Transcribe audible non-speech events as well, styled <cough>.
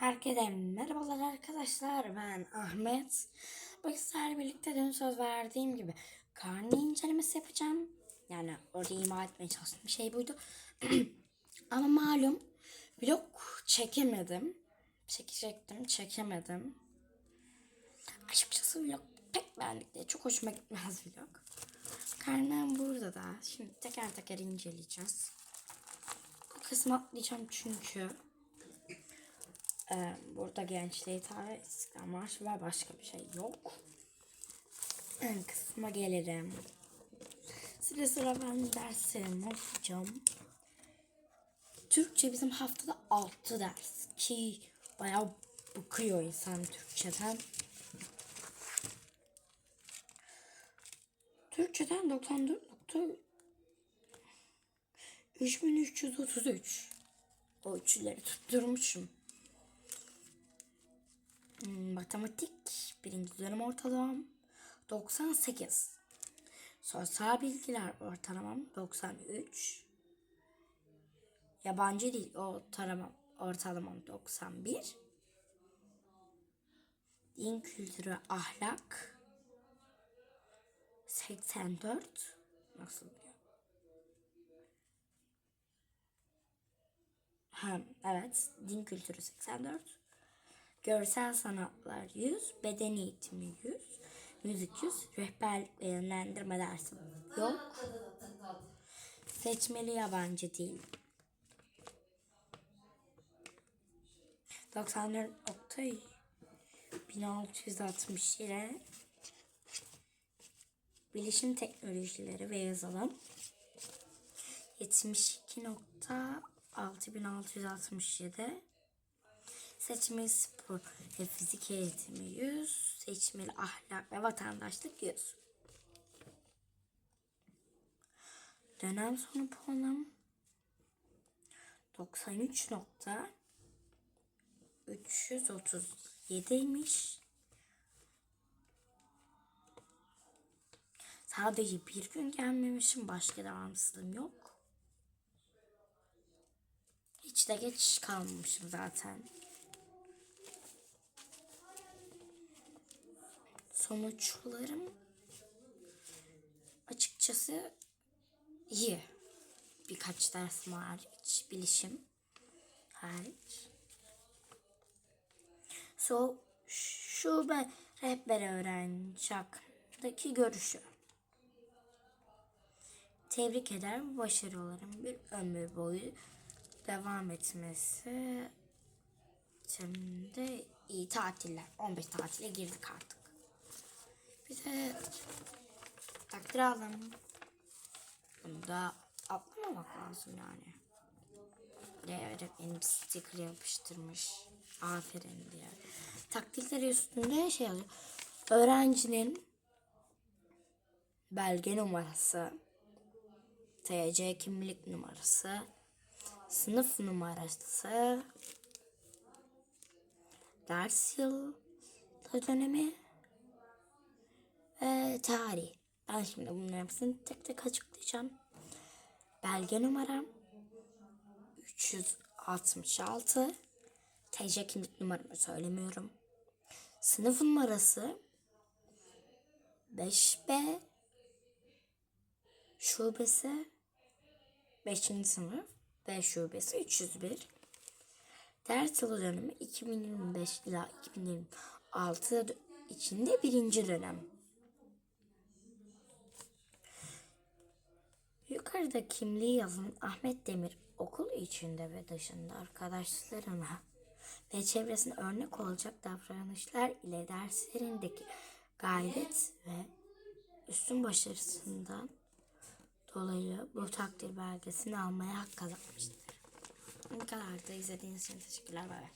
Herkese merhabalar arkadaşlar ben Ahmet. Bugün sizlerle birlikte dün söz verdiğim gibi karne incelemesi yapacağım. Yani orada ima etmeye çalıştığım şey buydu. <clears throat> Ama malum vlog çekemedim. Çekecektim çekemedim. Açıkçası vlog pek benlik değil. Çok hoşuma gitmez vlog. Karnem burada da. Şimdi teker teker inceleyeceğiz. Bu kısmı atlayacağım çünkü ee, burada gençliğe hitap İstiklal Marşı var. Başka bir şey yok. Ön kısma gelirim. Sıra sıra ben derslerimi okuyacağım. Türkçe bizim haftada 6 ders ki bayağı bıkıyor insan Türkçeden. Türkçeden 94 3333 o üçleri tutturmuşum. Hmm, matematik birinci dönem ortalamam 98. Sosyal bilgiler ortalamam 93. Yabancı dil ortalamam, ortalamam 91. Din kültürü ahlak 84. Nasıl diyor? Ha, evet. Din kültürü 84. Görsel sanatlar 100, beden eğitimi 100, müzik 100, rehberlik ve yönlendirme dersi yok. Seçmeli yabancı dil. 94 nokta 1660 ile bilişim teknolojileri ve yazılım 72 nokta 6667 Seçmeli spor ve fizik eğitimi 100. Seçmeli ahlak ve vatandaşlık 100. Dönem sonu puanım 93.337'ymiş. Sadece bir gün gelmemişim. Başka devamsızlığım yok. Hiç de geç kalmamışım zaten. Sonuçlarım açıkçası iyi. Birkaç dersim hariç, bilişim hariç. So, şube rehber öğrenci hakkındaki görüşü. Tebrik eder başarıların bir ömür boyu devam etmesi. Şimdi iyi tatiller. 15 tatile girdik artık. Bir de takdir aldım. Bunu da atlamamak lazım yani. Buraya öğretmenim sticker yapıştırmış. Aferin diye. Taktikleri üstünde şey yazıyor. Öğrencinin belge numarası, TC kimlik numarası, sınıf numarası, ders yıl dönemi, ve tarih. Ben şimdi bunların hepsini tek tek açıklayacağım. Belge numaram 366. TC kimlik numaramı söylemiyorum. Sınıf numarası 5B şubesi 5. sınıf B şubesi 301. Ders yılı dönemi 2025 ila 2026 içinde birinci dönem. Yukarıda kimliği yazan Ahmet Demir okul içinde ve dışında arkadaşlarına ve çevresine örnek olacak davranışlar ile derslerindeki gayret ve üstün başarısından dolayı bu takdir belgesini almaya hak kazanmıştır. Bu kadar da izlediğiniz için teşekkürler. Bay bay.